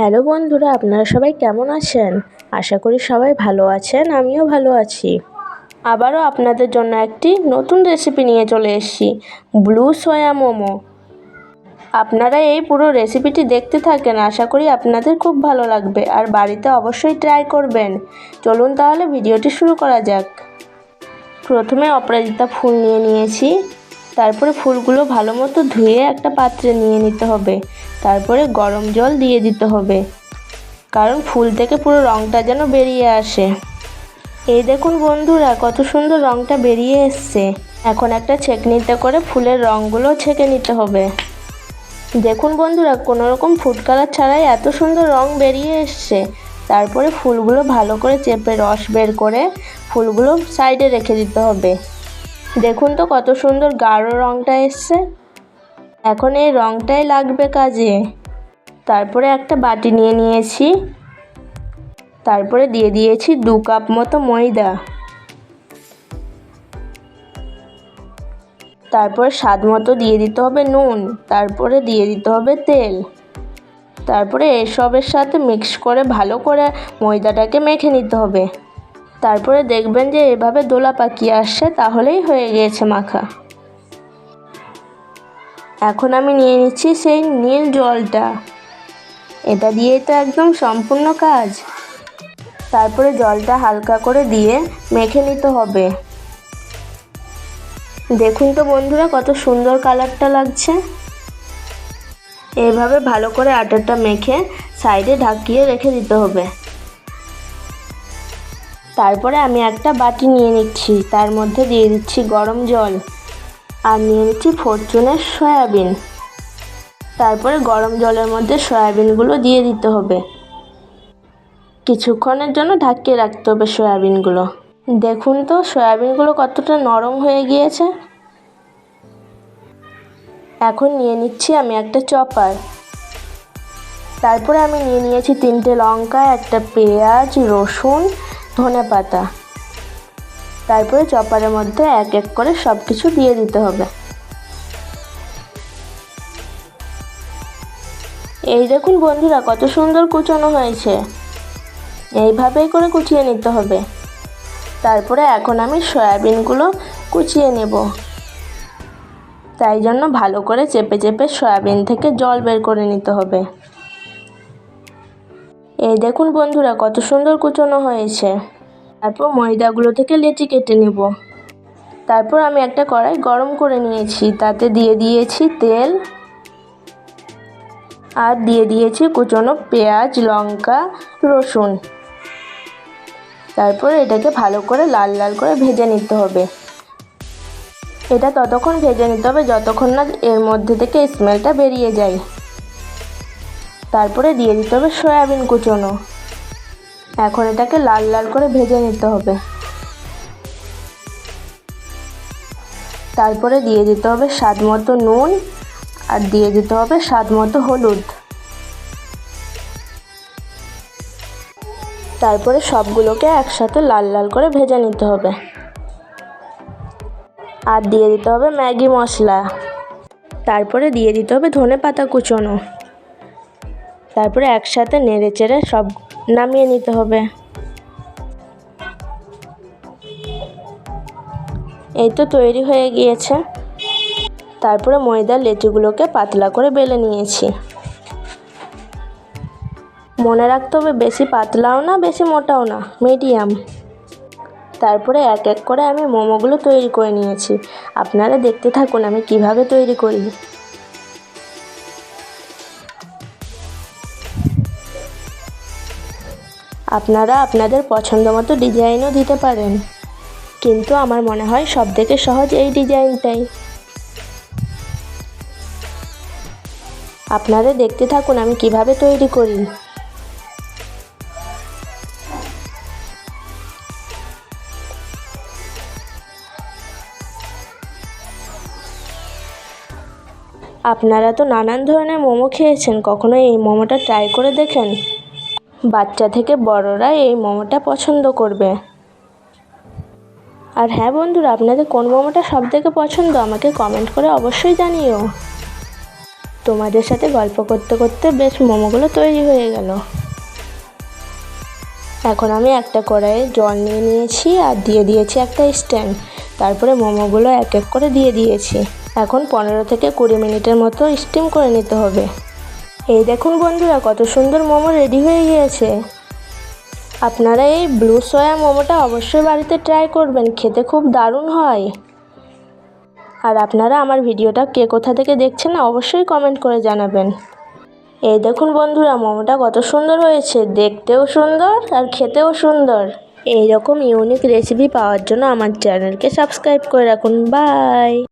Hello বন্ধুরা, আপনারা সবাই কেমন আছেন? আশা করি সবাই ভালো আছেন, আমিও ভালো আছি। আবারও আপনাদের জন্য একটি নতুন রেসিপি নিয়ে চলে এসেছি ব্লু সয়া মোমো আপনারা এই পুরো রেসিপিটি দেখতে থাকেন, আশা করি আপনাদের খুব ভালো লাগবে, আর বাড়িতে অবশ্যই ট্রাই করবেন। চলুন তাহলে ভিডিওটি শুরু করা যাক। প্রথমে অপরাজিতা ফুল নিয়ে নিয়েছি, তারপরে ফুলগুলো ভালো মতো ধুয়ে একটা পাত্রে নিয়ে নিতে হবে। তারপরে গরম জল দিয়ে দিতে হবে। কারণ ফুল থেকে পুরো রঙটা যেন বেরিয়ে আসে। এই দেখুন বন্ধুরা, কত সুন্দর রঙটা বেরিয়ে এসছে। এখন একটা ছেঁকনিতে করে ফুলের রঙগুলো ছেঁকে নিতে হবে। দেখুন বন্ধুরা কোনো রকম ফুড কালার ছাড়াই এত সুন্দর রং বেরিয়ে এসছে। তারপরে ফুলগুলো ভালো করে চেপে রস বের করে ফুলগুলো সাইডে রেখে দিতে হবে। দেখুন তো কত সুন্দর গাঢ় রঙটা এসছে। এখন এই রঙটাই লাগবে কাজে। তারপরে একটা বাটি নিয়ে নিয়েছি। তারপরে দিয়ে দিয়েছি দু কাপ মতো ময়দা। তারপর স্বাদ মতো দিয়ে দিতে হবে নুন, তারপরে দিয়ে দিতে হবে তেল। তারপরে এসবের সাথে মিক্স করে ভালো করে ময়দাটাকে মেখে নিতে হবে। তারপরে দেখবেন যে এভাবে দোলা পাকিয়ে আসছে, তাহলেই হয়ে গিয়েছে মাখা। এখন আমি নিয়ে নিচ্ছি সেই নীল জলটা। এটা দিয়েই তো একদম সম্পূর্ণ কাজ। তারপরে জলটা হালকা করে দিয়ে মেখে নিতে হবে। দেখুন তো বন্ধুরা, কত সুন্দর কালারটা লাগছে। এভাবে ভালো করে আটাটা মেখে সাইডে ঢাকিয়ে রেখে দিতে হবে। তারপরে আমি একটা বাটি নিয়ে নিচ্ছি। তার মধ্যে দিয়ে দিচ্ছি গরম জল। আর নিয়ে নিচ্ছি ফরচুনের সয়াবিন। তারপরে গরম জলের মধ্যে সয়াবিনগুলো দিয়ে দিতে হবে। কিছুক্ষণের জন্য ঢাকিয়ে রাখতে হবে সয়াবিনগুলো। দেখুন তো, সয়াবিনগুলো কতটা নরম হয়ে গিয়েছে। এখন নিয়ে নিচ্ছি আমি একটা চপার। তারপরে আমি নিয়ে নিয়েছি তিনটে লঙ্কা, একটা পেঁয়াজ, রসুন ধনে পাতা তারপরে চপারের মধ্যে এক এক করে সব কিছু দিয়ে দিতে হবে। এই দেখুন বন্ধুরা, কত সুন্দর কুচানো হয়েছে। এইভাবেই করে কুচিয়ে নিতে হবে। তারপরে এখন আমি সয়াবিনগুলো কুচিয়ে নেব। তাই জন্য ভালো করে চেপে চেপে সয়াবিন থেকে জল বের করে নিতে হবে। এই দেখুন বন্ধুরা, কত সুন্দর কুচনো হয়েছে। তারপর ময়দাগুলো থেকে লেচি কেটে নেব। তারপর আমি একটা কড়াই গরম করে নিয়েছি। তাতে দিয়ে দিয়েছি তেল আর দিয়ে দিয়েছি কুচনো পেঁয়াজ, লঙ্কা, রসুন। তারপর এটাকে ভালো করে লাল লাল করে ভেজে নিতে হবে। এটা ততক্ষণ ভেজে নিতে হবে যতক্ষণ না এর মধ্যে থেকে স্মেলটা বেরিয়ে যায়। তারপরে দিয়ে দিতে হবে সয়াবিন কুচনো। এখন এটাকে লাল লাল করে ভেজে নিতে হবে। তারপরে দিয়ে দিতে হবে স্বাদ মতো নুন আর দিয়ে দিতে হবে স্বাদ মতো হলুদ। তারপরে সবগুলোকে একসাথে লাল লাল করে ভেজে নিতে হবে। আর দিয়ে দিতে হবে ম্যাগি মশলা। তারপরে দিয়ে দিতে হবে ধনে পাতা কুচোনো। তারপরে একসাথে নেড়ে চেড়ে সব নামিয়ে নিতে হবে। এই তো তৈরি হয়ে গিয়েছে। তারপরে ময়দার লেচিগুলোকে পাতলা করে বেলে নিয়েছি। মনে রাখতে হবে বেশি পাতলাও না, বেশি মোটাও না, মিডিয়াম। তারপরে এক এক করে আমি মোমোগুলো তৈরি করে নিয়েছি। আপনারা দেখতে থাকুন আমি কীভাবে তৈরি করি। আপনারা আপনাদের পছন্দ মতো ডিজাইনও দিতে পারেন। কিন্তু আমার মনে হয় সব থেকে সহজ এই ডিজাইনটাই। আপনারা দেখতে থাকুন আমি কীভাবে তৈরি করি। আপনারা তো নানান ধরনের মোমো খেয়েছেন, কখনো এই মোমোটা ট্রাই করে দেখেন? বাচ্চা থেকে বড়রা এই মোমোটা পছন্দ করবে। আর হ্যাঁ বন্ধুরা, আপনাদের কোন মোমোটা সব থেকে পছন্দ আমাকে কমেন্ট করে অবশ্যই জানিও। তোমাদের সাথে গল্প করতে করতে বেশ মোমোগুলো তৈরি হয়ে গেল। এখন আমি একটা কড়াইয়ে জল নিয়ে নিয়েছি আর দিয়ে দিয়েছি একটা স্ট্যান্ড তারপরে মোমোগুলো এক এক করে দিয়ে দিয়েছি। এখন পনেরো থেকে কুড়ি মিনিটের মতো স্টিম করে নিতে হবে। এই দেখুন বন্ধুরা, কত সুন্দর মোমো রেডি হয়ে গিয়েছে। আপনারা এই ব্লু সয়া মোমোটা অবশ্যই বাড়িতে ট্রাই করবেন, খেতে খুব দারুণ হয়। আর আপনারা আমার ভিডিওটা কে কোথা থেকে দেখছেন অবশ্যই কমেন্ট করে জানাবেন। এই দেখুন বন্ধুরা, মোমোটা কত সুন্দর হয়েছে, দেখতেও সুন্দর আর খেতেও সুন্দর। এই রকম ইউনিক রেসিপি পাওয়ার জন্য আমার চ্যানেলকে সাবস্ক্রাইব করে রাখুন। বাই